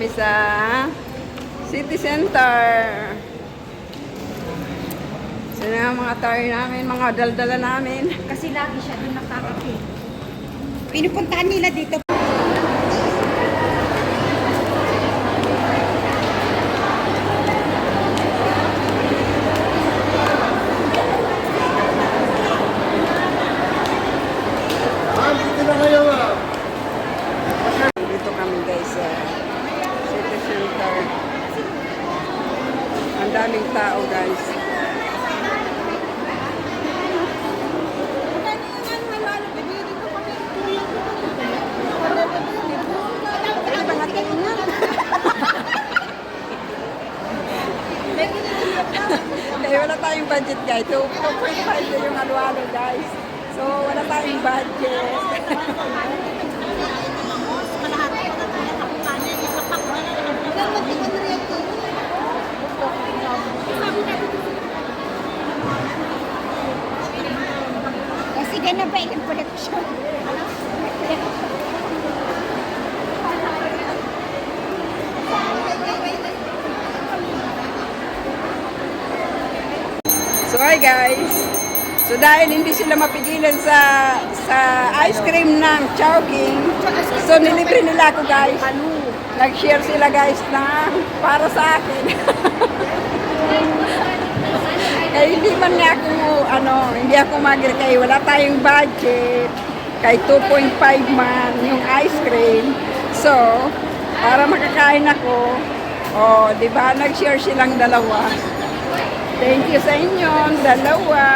kami sa City Center. Sino ang mga tire namin, mga daldala namin. Kasi lagi siya doon nakakapi. Pinupuntahan nila. Dito kami guys sa City Center. Ang daming tao guys. Kaya wala tayong budget guys. So, 2.5 na yung halo-halo guys. So, wala tayong budget. Kasi ganun ba ilang production? So hi guys. So dahil hindi sila mapigilan sa sa ice cream ng Chowking, so nilibre nila ako guys. Nag-share sila guys na para sa akin. Kaya hindi man nga ako, ano, hindi ako mag kaya wala tayong budget. Kay 2.5 man yung ice cream. So, para makakain ako, oh, di ba, nag-share silang dalawa. Thank you sa inyo, dalawa,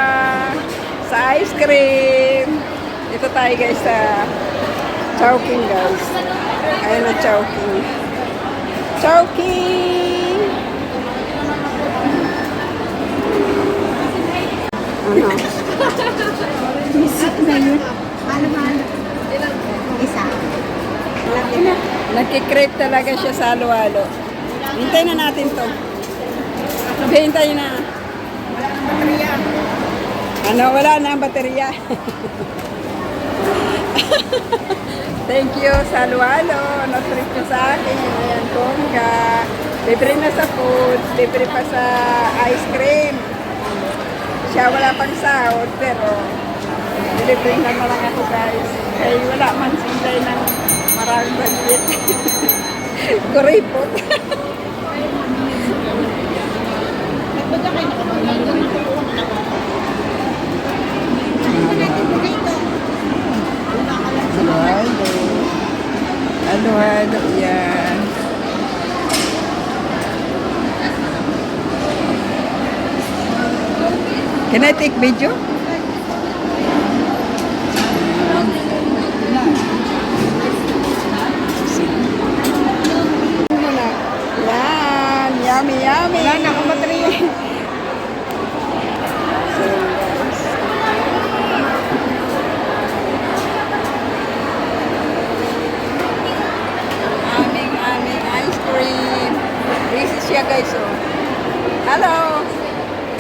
sa ice cream. Ito tayo guys sa Chowking guys. Ayan na Chowking. Chowking! Ano? Misik na yun. Ano ba? Isa. Nagkikrave talaga siya sa halo-halo. Hintayin na natin to. Hintayin na. Ano, wala na ang baterya. Thank you sa halo-halo. Na-treat niyo sa akin. Ayan, bongga. Libre na sa food. Libre pa sa ice cream. Siya wala pang sahod, pero nilibre na na lang ako guys. Kaya wala man sinday ng maraming budget. Kuripot. Halo-halo. Halo-halo yan. Can I take video? Muna. Yan. Yummy, yummy. Wala na akong baterya. So, guys. aming aming ice cream. This is siya guys oh.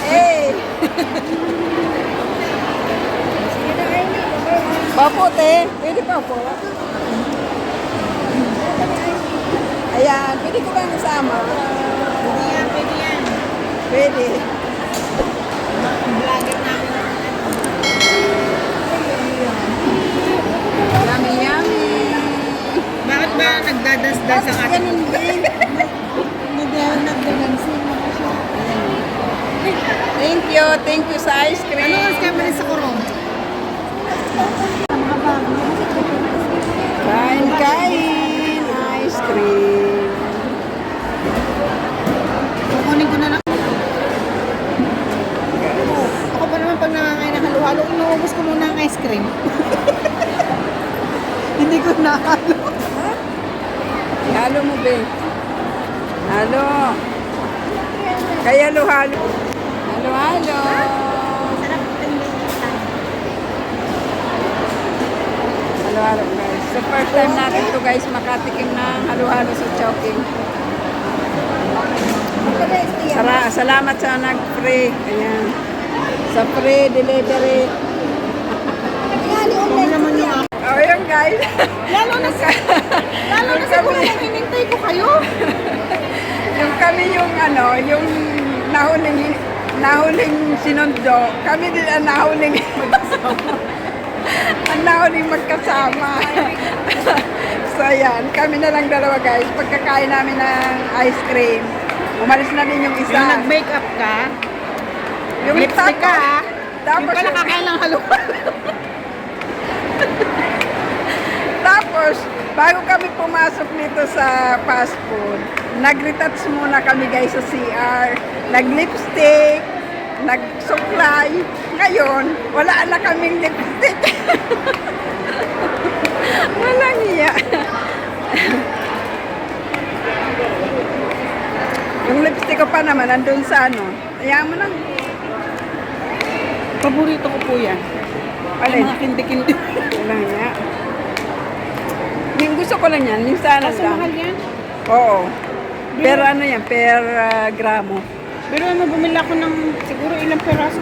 Hey. Papo te, pwede pa po. Ayan, pwede ko bang isama? Hindi yan, pwede yan. Pwede. Vlogger namin. Yummy, yummy. Bakit ba nagdadasdas ang ating Ganun din. Hindi ako nagdadansin. Thank you, thank you sa ice Ano cream. ang kaya rin sa kurong? Kain, kain. Ice cream. Kukunin ko na lang. Ako pa naman pag nangangain ng halo-halo, inuubos ko muna ang ice cream. Hindi ko na halo. Halo mo, be. Halo. Kaya halo-halo. Halo-halo. Halo-halo, guys. So, first time natin to guys, makatikim ng halo-halo sa Chowking. Sara, salamat sa nag-free. Ayan. Sa free delivery. Yung yun guys. Lalo na sa... Lalo na sa kung hinintay ko kayo. yung kami yung ano, yung nahuling nahuling sinundo. Kami din ang nahuling ang nahuling magkasama. so yan, kami na lang dalawa guys. Pagkakain namin ng ice cream, umalis na din yung isa. Yung nag-makeup ka, Yung lipstick ka. Tapos, yung pala kakain lang halo. tapos, bago kami pumasok nito sa fast food, nag-retouch muna kami guys sa CR. Nag-lipstick, nag-supply. Ngayon, wala na kaming lipstick. Walang iya. Yung lipstick ko pa naman, nandun sa ano. Ayaw mo na. Paborito ko po yan. Alin? Yung mga kindi-kindi. Walang iya. Yung gusto ko lang yan, yung sana Kaso lang. mahal yan. Oo. Per ano yan, per ah, gramo. Pero ano, bumili ako ng siguro ilang peraso.